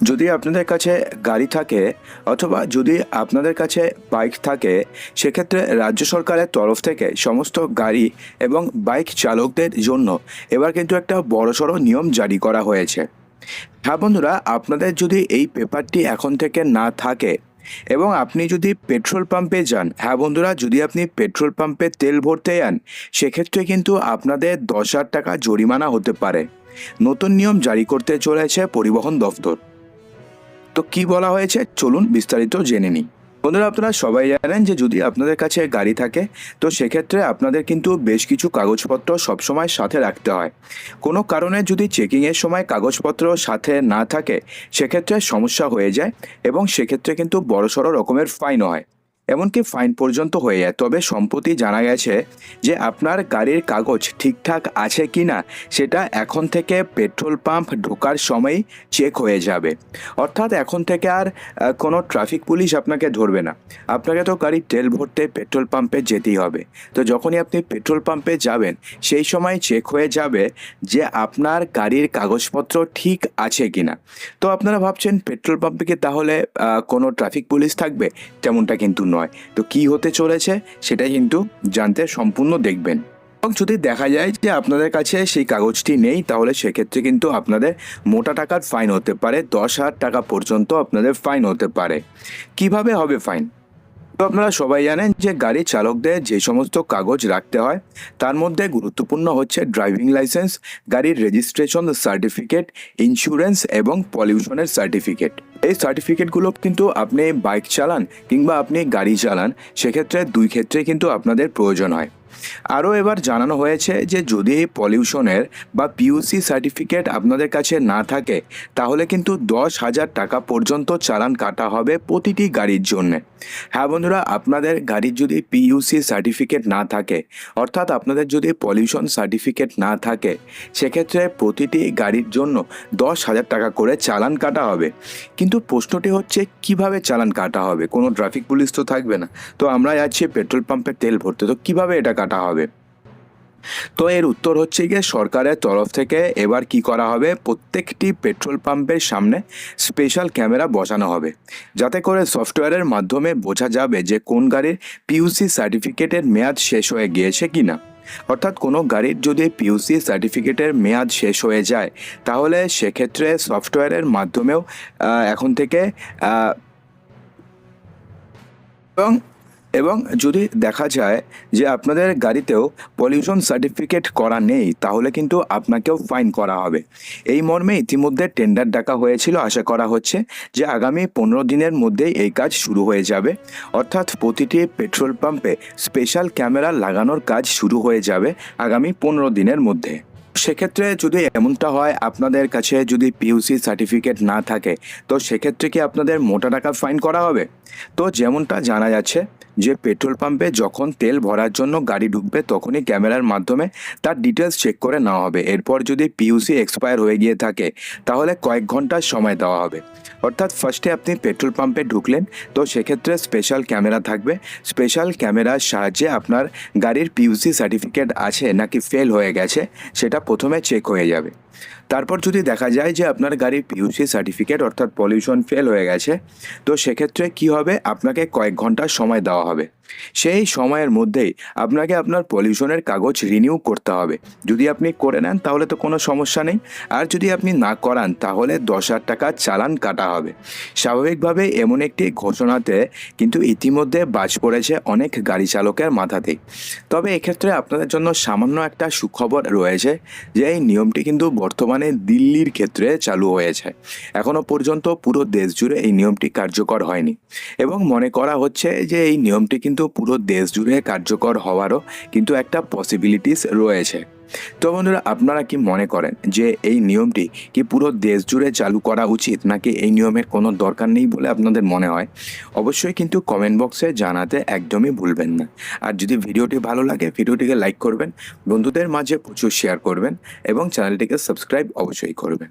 যদি আপনাদের কাছে গাড়ি থাকে অথবা যদি আপনাদের কাছে বাইক থাকে, সেক্ষেত্রে রাজ্য সরকারের তরফ থেকে সমস্ত গাড়ি এবং বাইক চালকদের জন্য এবার কিন্তু একটা বড়সড় নিয়ম জারি করা হয়েছে। হ্যাঁ বন্ধুরা, আপনাদের যদি এই পেপারটি এখন থেকে না থাকে এবং আপনি যদি পেট্রোল পাম্পে যান হ্যাঁ বন্ধুরা, যদি আপনি পেট্রোল পাম্পে তেল ভরতে যান, সেক্ষেত্রে কিন্তু আপনাদের দশ হাজার টাকা জরিমানা হতে পারে। নতুন নিয়ম জারি করতে চলেছে পরিবহন দফতর। তো কি বলা হয়েছে? চলুন বিস্তারিত জেনে নিই। বন্ধুরা, আপনারা সবাই জানেন যে যদি আপনাদের কাছে গাড়ি থাকে, তো সেক্ষেত্রে আপনাদের কিন্তু বেশ কিছু কাগজপত্র সবসময় সাথে রাখতে হয়। কোনো কারণে যদি চেকিংয়ের সময় কাগজপত্র সাথে না থাকে, সেক্ষেত্রে সমস্যা হয়ে যায় এবং সেক্ষেত্রে কিন্তু বড়সড় রকমের ফাইন হয়। এমনকি ফাইন পর্যন্ত হয়ে যায়। তবে সম্প্রতি জানা গেছে যে আপনার গাড়ির কাগজ ঠিকঠাক আছে কি না সেটা এখন থেকে পেট্রোল পাম্প ঢোকার সময়ই চেক হয়ে যাবে। অর্থাৎ এখন থেকে আর কোনো ট্রাফিক পুলিশ আপনাকে ধরবে না। আপনাকে তো গাড়ির তেল ভরতে পেট্রোল পাম্পে যেতেই হবে। তো যখনই আপনি পেট্রোল পাম্পে যাবেন, সেই সময় চেক হয়ে যাবে যে আপনার গাড়ির কাগজপত্র ঠিক আছে কি না তো আপনারা ভাবছেন, পেট্রোল পাম্পে কি তাহলে কোনো ট্রাফিক পুলিশ থাকবে? তেমনটা কিন্তু নয়। তো কি হতে চলেছে সেটা কিন্তু জানতে সম্পূর্ণ দেখবেন। এবং যদি দেখা যায় যে আপনাদের কাছে সেই কাগজটি নেই, তাহলে সেক্ষেত্রে কিন্তু আপনাদের মোটা টাকার ফাইন হতে পারে, দশ হাজার টাকা পর্যন্ত আপনাদের ফাইন হতে পারে। কীভাবে হবে ফাইন তো আপনারা সবাই জানেন যে গাড়ি চালকদের যে সমস্ত কাগজ রাখতে হয়, তার মধ্যে গুরুত্বপূর্ণ হচ্ছে ড্রাইভিং লাইসেন্স গাড়ির রেজিস্ট্রেশন সার্টিফিকেট ইন্স্যুরেন্স এবং পলিউশনের সার্টিফিকেট এই সার্টিফিকেটগুলো কিন্তু আপনি বাইক চালান কিংবা আপনি গাড়ি চালান, সেক্ষেত্রে দুই ক্ষেত্রে কিন্তু আপনাদের প্রয়োজন হয়। আরও এবার জানানো হয়েছে যে যদি এই পলিউশনের বা পিউসি সার্টিফিকেট আপনাদের কাছে না থাকে, তাহলে কিন্তু দশ হাজার টাকা পর্যন্ত চালান কাটা হবে প্রতিটি গাড়ির জন্য। হ্যাঁ বন্ধুরা, আপনাদের গাড়ির যদি পিইউসি সার্টিফিকেট না থাকে, অর্থাৎ আপনাদের যদি পলিউশন সার্টিফিকেট না থাকে, সেক্ষেত্রে প্রতিটি গাড়ির জন্য দশ হাজার টাকা করে চালান কাটা হবে। কিন্তু প্রশ্নটি হচ্ছে, কীভাবে চালান কাটা হবে? কোনো ট্রাফিক পুলিশ তো থাকবে না। তো আমরা যাচ্ছি পেট্রোল পাম্পে তেল ভরতে। তো কীভাবে এটা কাটা হবে। তো এর উত্তর হচ্ছে গিয়ে সরকারের তরফ থেকে এবার কি করা হবে? প্রত্যেকটি পেট্রোল পাম্পের সামনে স্পেশাল ক্যামেরা বসানো হবে। যাতে করে সফটওয়্যারের মাধ্যমে বোঝা যাবে যে কোন গাড়ির পিউসি সার্টিফিকেটের মেয়াদ শেষ হয়ে গিয়েছে কি না অর্থাৎ কোনো গাড়ির যদি পিউসি সার্টিফিকেটের মেয়াদ শেষ হয়ে যায়, তাহলে সেক্ষেত্রে সফটওয়্যারের মাধ্যমেও এখন থেকে এবং এবং যদি দেখা যায় যে আপনাদের গাড়িতেও পলিউশন সার্টিফিকেট করা নেই, তাহলে কিন্তু আপনাকেও ফাইন করা হবে। এই মর্মে ইতিমধ্যে টেন্ডার ডাকা হয়েছিল। আশা করা হচ্ছে যে আগামী পনেরো দিনের মধ্যেই এই কাজ শুরু হয়ে যাবে। অর্থাৎ প্রতিটি পেট্রোল পাম্পে স্পেশাল ক্যামেরা লাগানোর কাজ শুরু হয়ে যাবে আগামী পনেরো দিনের মধ্যে। সেক্ষেত্রে যদি এমনটা হয়, আপনাদের কাছে যদি পিউসি সার্টিফিকেট না থাকে, তো সেক্ষেত্রে কি আপনাদের মোটা টাকা ফাইন করা হবে? তো যেমনটা জানা যাচ্ছে যে পেট্রোল পাম্পে যখন তেল ভরার জন্য গাড়ি ঢুকবে তখনই ক্যামেরার মাধ্যমে তার ডিটেলস চেক করে নেওয়া হবে। এরপর যদি পিউসি এক্সপায়ার হয়ে গিয়ে থাকে, তাহলে কয়েক ঘণ্টার সময় দেওয়া হবে। অর্থাৎ ফার্স্টে আপনি পেট্রোল পাম্পে ঢুকলেন, তো সেক্ষেত্রে স্পেশাল ক্যামেরা থাকবে। স্পেশাল ক্যামেরার সাহায্যে আপনার গাড়ির পিউসি সার্টিফিকেট আছে নাকি ফেল হয়ে গেছে, সেটা প্রথমে চেক হয়ে যাবে। তারপর যদি দেখা যায় যে আপনার গাড়ির পিউসি সার্টিফিকেট অর্থাৎ পলিউশন ফেল হয়ে গেছে, তো সেক্ষেত্রে কি হবে? আপনাকে কয়েক ঘণ্টার সময় দেওয়া হবে সেই সময়ের মধ্যেই আপনাকে আপনার পলিউশনের কাগজ রিনিউ করতে হবে। যদি আপনি করে নেন, তাহলে তো কোনো সমস্যা নেই। আর যদি আপনি না করান, তাহলে দশ হাজার টাকা চালান কাটা হবে। স্বাভাবিকভাবে এমন একটি ঘোষণাতে কিন্তু ইতিমধ্যে বাজ পড়েছে অনেক গাড়ি চালকের মাথাতেই তবে এক্ষেত্রে আপনাদের জন্য সামান্য একটা সুখবর রয়েছে যে এই নিয়মটি কিন্তু বর্তমানে দিল্লির ক্ষেত্রে চালু হয়েছে। এখনও পর্যন্ত পুরো দেশ জুড়ে এই নিয়মটি কার্যকর হয়নি। এবং মনে করা হচ্ছে যে এই নিয়মটি কিন্তু পুরো দেশ জুড়ে কার্যকর হওয়ারও কিন্তু একটা পসিবিলিটিস রয়েছে। তো বন্ধুরা, আপনারা কি মনে করেন যে এই নিয়মটি কি পুরো দেশ জুড়ে চালু করা উচিত নাকি এই নিয়মের কোনো দরকার নেই বলে আপনাদের মনে হয়? অবশ্যই কিন্তু কমেন্ট বক্সে জানাতে একদমই ভুলবেন না। আর যদি ভিডিওটি ভালো লাগে, ভিডিওটিকে লাইক করবেন, বন্ধুদের মাঝে প্রচুর শেয়ার করবেন এবং চ্যানেলটিকে সাবস্ক্রাইব অবশ্যই করবেন।